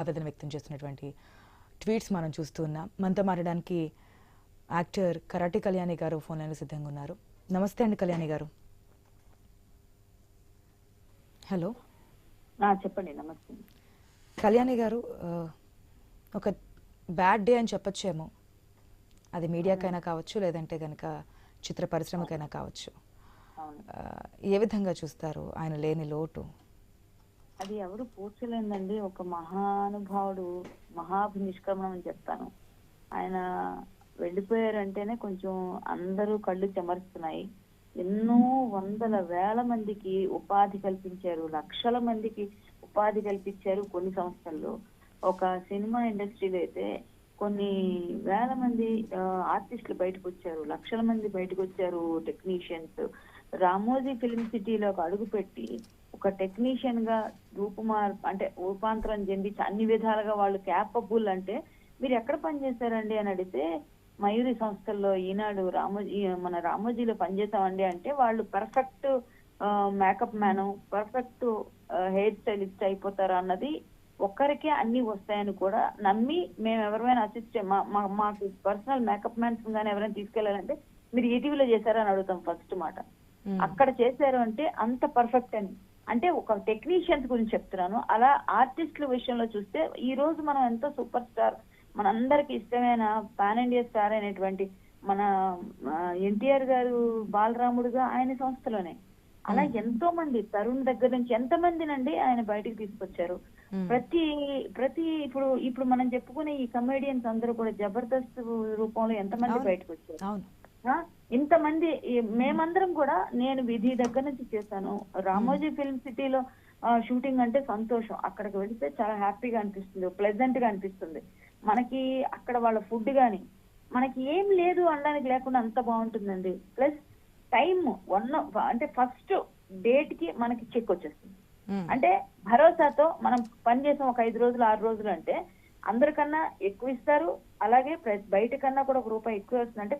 ఆవేదన వ్యక్తం చేస్తున్నటువంటి ట్వీట్స్ మనం చూస్తూ ఉన్నాం. మనతో మాట్లాడడానికి యాక్టర్ కరాటి కళ్యాణి గారు ఫోన్ లైన్లో సిద్ధంగా ఉన్నారు. నమస్తే అండి కళ్యాణి గారు. హలో. చెప్పండి నమస్తే. కళ్యాణి గారు ఒక బ్యాడ్ డే అని చెప్పొచ్చేమో. అది మీడియాకైనా కావచ్చు లేదంటే కనుక చిత్ర పరిశ్రమకైనా కావచ్చు. ఏ విధంగా చూస్తారు? ఆయన లేని లోటు. అది ఎవరు పూడ్చలేదండి. ఒక మహానుభావుడు మహాభినిష్క్రమణం అని చెప్తాను. ఆయన వెళ్ళిపోయారంటేనే కొంచెం అందరూ కళ్ళు చెమరుస్తున్నాయి. ఎన్నో వందల వేల మందికి ఉపాధి కల్పించారు. లక్షల మందికి ఉపాధి కల్పించారు కొన్ని సంస్థల్లో. ఒక సినిమా ఇండస్ట్రీలో అయితే కొన్ని వేల మంది ఆర్టిస్టులు బయటకు వచ్చారు. లక్షల మంది బయటకు వచ్చారు టెక్నీషియన్స్. రామోజీ ఫిల్మ్ సిటీలో ఒక అడుగు పెట్టి ఒక టెక్నీషియన్గా రూపుమార్ అంటే రూపాంతరం చెంది అన్ని విధాలుగా వాళ్ళు క్యాపబుల్ అంటే మీరు ఎక్కడ పనిచేశారండి అని అడిగితే మయూరి సంస్థల్లో ఈనాడు రామోజీ మన రామోజీలో పనిచేసామండి అంటే వాళ్ళు perfect makeup man perfect hair stylist అయిపోతారు అన్నది ఒక్కరికే అన్ని వస్తాయని కూడా నమ్మి మేము ఎవరైనా అసిస్ట్ మాకు పర్సనల్ మేకప్ మ్యాన్స్ కానీ ఎవరైనా తీసుకెళ్ళాలంటే మీరు ఈటీవీలో చేశారని అడుగుతాం ఫస్ట్ మాట. అక్కడ చేశారు అంటే అంత పర్ఫెక్ట్ అని అంటే ఒక టెక్నీషియన్స్ గురించి చెప్తున్నాను. అలా ఆర్టిస్టుల విషయంలో చూస్తే ఈ రోజు మనం ఎంతో సూపర్ స్టార్ మనందరికి ఇష్టమైన పాన్ ఇండియా స్టార్ అయినటువంటి మన ఎన్టీఆర్ గారు బాలరాముడుగా ఆయన సంస్థలోనే. అలా ఎంతో మంది తరుణ్ దగ్గర నుంచి ఎంత మందినండి ఆయన బయటికి తీసుకొచ్చారు. ప్రతి ప్రతి ఇప్పుడు ఇప్పుడు మనం చెప్పుకునే ఈ కమేడియన్స్ అందరూ కూడా జబర్దస్త్ రూపంలో ఎంతమంది. బయటకు వచ్చారు ఇంతమంది మేమందరం కూడా నేను విధి దగ్గర నుంచి చేశాను. రామోజీ ఫిల్మ్ సిటీలో షూటింగ్ అంటే సంతోషం. అక్కడికి వెళితే చాలా హ్యాపీగా అనిపిస్తుంది ప్లెజెంట్గా అనిపిస్తుంది. మనకి అక్కడ వాళ్ళ ఫుడ్ గాని మనకి ఏం లేదు అనడానికి లేకుండా అంత బాగుంటుందండి. ప్లస్ టైం వన్ అంటే ఫస్ట్ డేట్కి మనకి చెక్ వచ్చేస్తుంది. అంటే భరోసాతో మనం పని చేసాం ఒక ఐదు రోజులు ఆరు రోజులు అంటే అందరికన్నా ఎక్కువ ఇస్తారు. అలాగే బయట కన్నా కూడా ఒక రూపాయి ఎక్కువ వస్తుంది అంటే